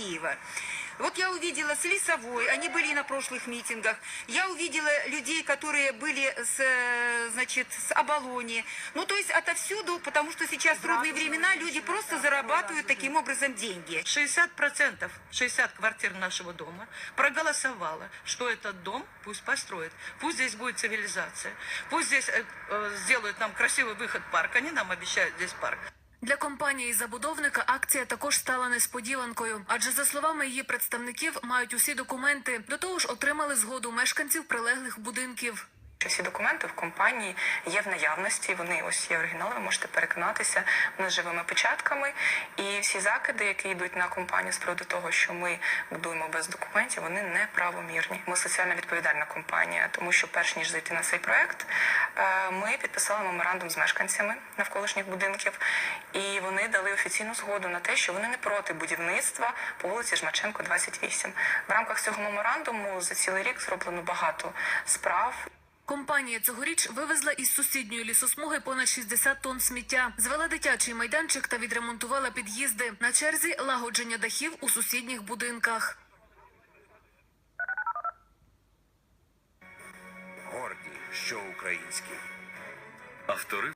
Киева. Вот я увидела с Лисовой, они были и на прошлых митингах. Я увидела людей, которые были с, э, значит, с Оболони. Ну, то есть отовсюду, потому что сейчас трудные времена, люди просто зарабатывают таким образом деньги. 60%, 60 квартир нашего дома проголосовало, что этот дом пусть построят. Пусть здесь будет цивилизация. Пусть здесь э, э, сделают нам красивый выход парк. Они нам обещают здесь парк. Для компанії забудовника акція також стала несподіванкою, адже за словами її представників мають усі документи. До того ж, отримали згоду мешканців прилеглих будинків. Всі документи в компанії є в наявності. Вони ось є оригінали. Ви можете переконатися вони з живими печатками. І всі закиди, які йдуть на компанію з приводу того, що ми будуємо без документів, вони неправомірні. Ми соціально відповідальна компанія, тому що перш ніж зайти на цей проект, е, ми підписали меморандум з мешканцями навколишніх будинків, і вони дали офіційну згоду на те, що вони не проти будівництва по вулиці Жмаченко, 28. В рамках цього меморандуму за цілий рік зроблено багато справ. Компанія цьогоріч вивезла із сусідньої лісосмуги понад 60 тонн сміття, звела дитячий майданчик та відремонтувала під'їзди. На черзі лагодження дахів у сусідніх будинках. Горді, що українські. Автори